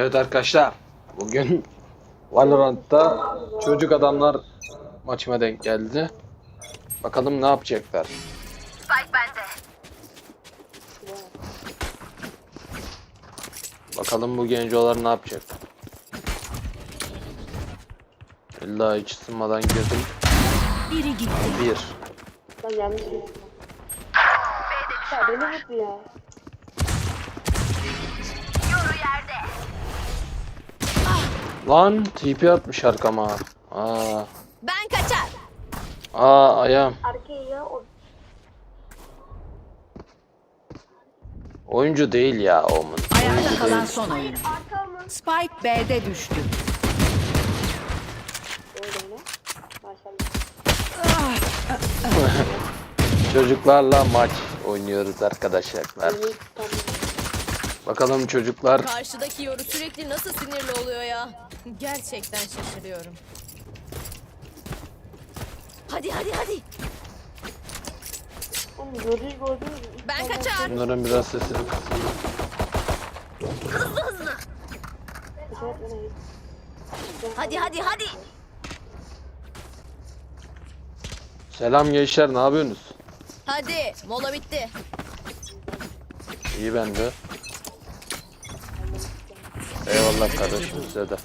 Evet arkadaşlar. Bugün Valorant'ta çocuk adamlar maçıma denk geldi. Bakalım ne yapacaklar. Spike bende. Bakalım bu gencolar ne yapacak. İlla hiç ısınmadan girdim. Biri gitti. Bir. Lan yanlış yaptım. Ya beni vurdu ya. Lan TP atmış arkama. Aa, Ben kaçar. aa ayağım. Arkaya ya o Oyuncu değil ya Omen. Ayakta kalan son oyun. Spike B'de düştü. Çocuklarla maç oynuyoruz arkadaşlar. Bakalım çocuklar Karşıdaki yoru sürekli nasıl sinirli oluyor ya? Gerçekten şaşırıyorum. Hadi hadi hadi. Oğlum mü? Ben kaçar. bunların biraz sesini kısın. İşaret bana git. Hadi hadi hadi. Selam gençler ne yapıyorsunuz? Hadi mola bitti. İyi ben de. Eyvallah kardeşim size de.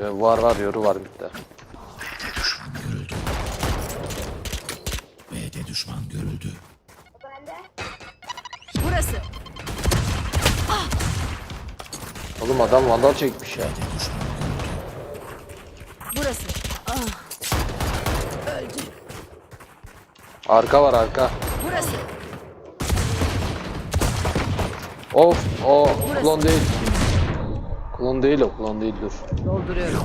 Ee, Var var yoru var de. B'de düşman görüldü. Burası. Oğlum adam vandal çekmiş ya. Burası. Arka var arka. Burası. Of o klon değil. Klon değil o klon değil dur. Dolduruyorum.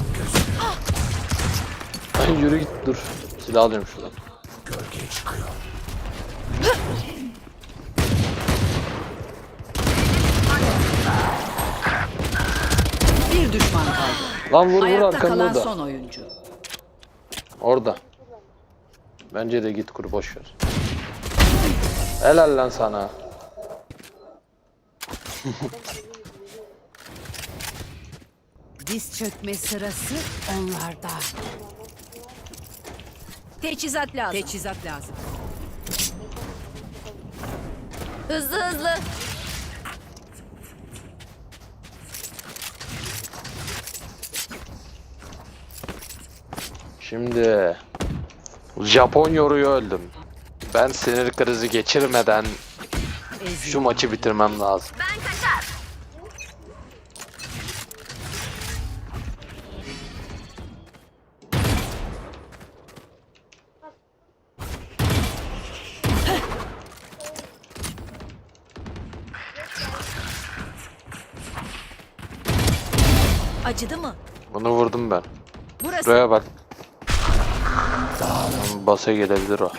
Ay yürü git dur. Silah alıyorum şuradan. Gölge çıkıyor. Bir düşman kaldı. Lan vur vur Ayakta kalan arkamda da. son oyuncu. Orada. Bence de git kur boş ver. Helal lan sana. Diz çökme sırası onlarda. Teçhizat lazım. Teçhizat lazım. Hızlı hızlı. Şimdi Japon yoruyu öldüm. Ben sinir krizi geçirmeden şu maçı bitirmem lazım. Ben kaçar. Acıdı mı? Bunu vurdum ben. Burası. Buraya bak. Basa gelebilir o.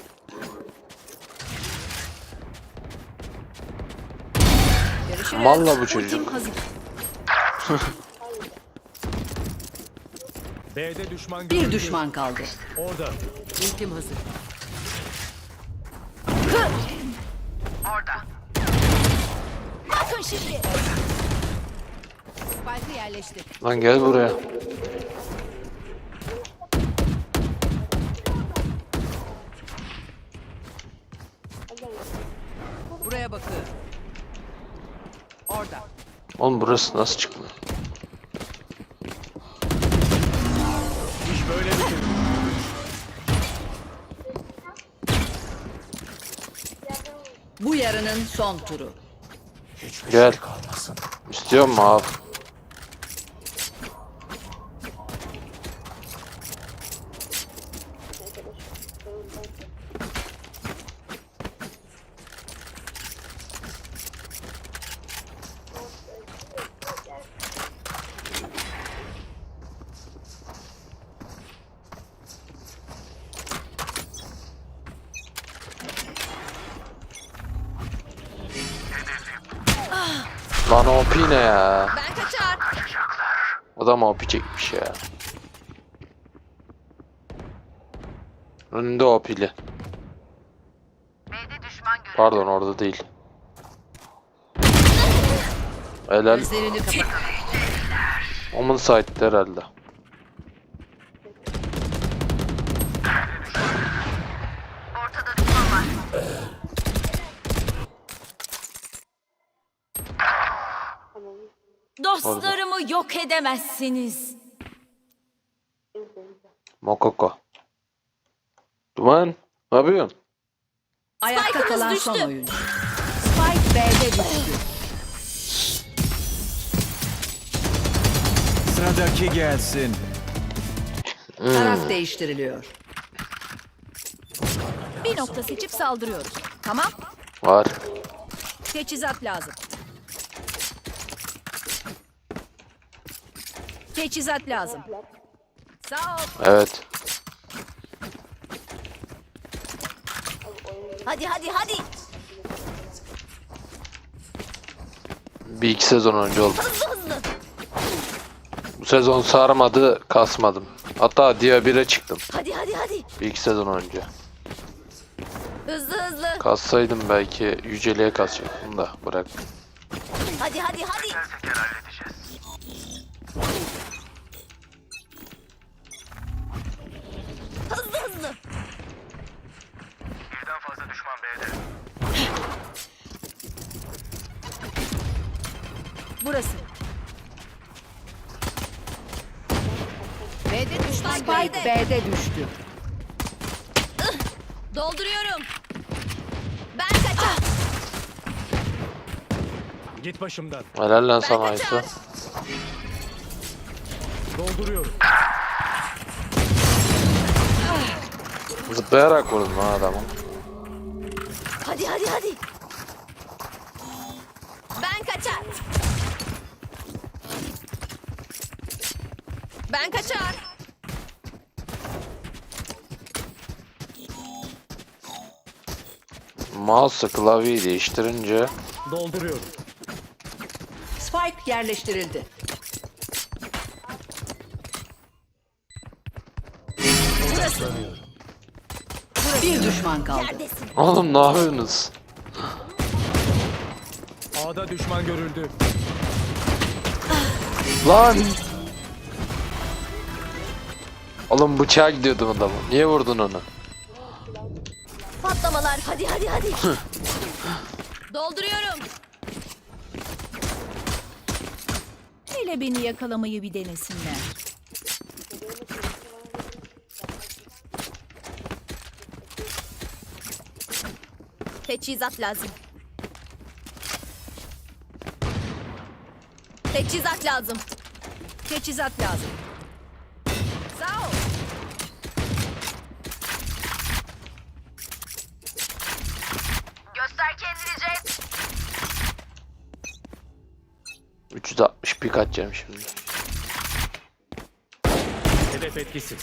Malla bu çocuk. B'de düşman Bir düşman kaldı. Orada. Ultim hazır. Orada. Bakın şimdi. Spike'ı yerleştir. Lan gel buraya. Buraya bakıyorum. Orada. Oğlum burası nasıl çıktı? İş böyle bitir. Bu yarının son turu. Hiçbir Gel. şey kalmasın. İstiyor mu abi? Lan OP ne ya? Ben kaçar. Adam OP çekmiş ya. Önünde OP'li. Pardon orada değil. Helal. Gözlerini kapat. Onun site'de herhalde. Dostlarımı yok edemezsiniz. Mokoko. Duman. Ne yapıyorsun? Ayakta Spike'ınız kalan düştü. son oyuncu. Spike B'de düştü. Sıradaki gelsin. Taraf değiştiriliyor. Bir nokta seçip saldırıyoruz. Tamam. Var. Teçhizat lazım. Teçhizat lazım. Sağ ol. Evet. Hadi hadi hadi. Bir iki sezon önce oldu. Hızlı hızlı. Bu sezon sarmadı, kasmadım. Hatta Dia 1'e çıktım. Hadi hadi hadi. Bir iki sezon önce. Hızlı hızlı. Kassaydım belki yüceliğe kasacaktım da bırak. Hadi hadi hadi. Burası. B'de düşman Spike B'de. Düştü. Dolduruyorum. Ben kaçar. Git başımdan. Helal lan sana. Aysu. Dolduruyorum. Zıplayarak vurdum lan adamı. Hadi hadi hadi. Ben kaçar. Ben kaçar. Mouse'la klavyeyi değiştirince Dolduruyorum. Spike yerleştirildi. Bir düşman kaldı. Oğlum ne yapıyorsunuz? A'da düşman görüldü. Lan! Oğlum bıçağa gidiyordum adamı. Niye vurdun onu? Patlamalar. Hadi hadi hadi. Dolduruyorum. Hele beni yakalamayı bir denesinler. Teçhizat lazım. Teçhizat lazım. Teçhizat lazım. Sağ ol. Göster kendini Jet. 360 pik atacağım şimdi. Hedef etkisiz.